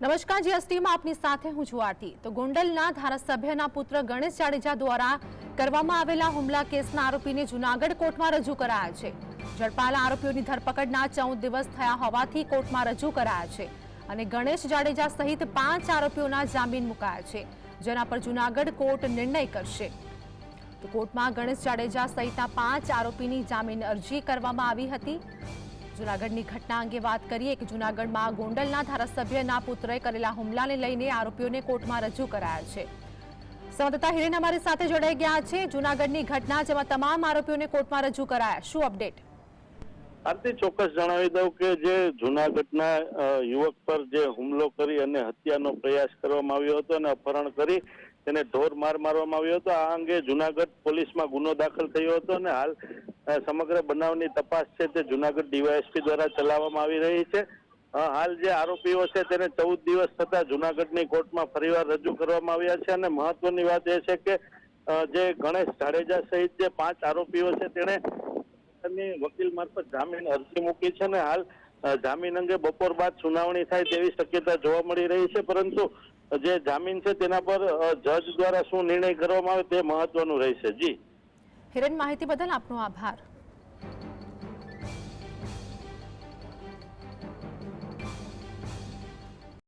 નમસ્કાર, જીએસટીમાં આપની સાથે હું છું આરતી. તો ગોંડલના ધારાસભ્યના પુત્ર ગણેશ જાડેજા દ્વારા કરવામાં આવેલા હુમલા કેસના આરોપીને જૂનાગઢ કોર્ટમાં રજૂ કરાયા છે. ઝડપાયેલા આરોપીઓની ધરપકડના ચૌદ દિવસ થયા હોવાથી કોર્ટમાં રજૂ કરાયા છે અને ગણેશ જાડેજા સહિત પાંચ આરોપીઓના જામીન મુકાયા છે, જેના પર જૂનાગઢ કોર્ટ નિર્ણય કરશે. તો કોર્ટમાં ગણેશ જાડેજા સહિતના પાંચ આરોપીની જામીન અરજી કરવામાં આવી હતી. જૂનાગઢની ઘટના અંગે વાત કરીએ કે જૂનાગઢમાં ગોંડલના ધારાસભ્યના પુત્રએ કરેલા હુમલાને લઈને આરોપીઓને કોર્ટમાં રજૂ કરાયા છે. સંવાદદાતા હિરેન અમારી સાથે જોડાઈ ગયા છે. જૂનાગઢની ઘટના જેમાં તમામ આરોપીઓને કોર્ટમાં રજૂ કરાયા. શું અપડેટ? આરતી ચોક્કસ જણાવી દઉં કે જે જુનાગઢના યુવક પર જે હુમલો કરી અને હત્યાનો પ્રયાસ કરવામાં આવ્યો હતો અને અપહરણ કરી તેને ઢોર માર મારવામાં આવ્યો હતો. આ અંગે જુનાગઢ પોલીસમાં ગુનો દાખલ થયો હતો અને હાલ સમગ્ર બનાવની તપાસ છે તે જુનાગઢ ડીવાયએસપી દ્વારા ચલાવવામાં આવી રહી છે. હાલ જે આરોપીઓ છે તેને ચૌદ દિવસ થતા જુનાગઢની કોર્ટમાં ફરીવાર રજૂ કરવામાં આવ્યા છે અને મહત્વની વાત એ છે કે જે ગણેશ જાડેજા સહિત જે પાંચ આરોપીઓ છે તેણે ની વકીલ મારફત જામીન અરજી મૂકી છે ને હાલ જામીન અંગે બપોર બાદ સુનાવણી થાય તેવી શક્યતા જોવા મળી રહી છે, પરંતુ જે જામીન છે તેના પર જજ દ્વારા શું નિર્ણય કરવામાં આવે તે મહત્વનું રહેશે. જી. હિરેન, માહિતી બદલ આપનો આભાર.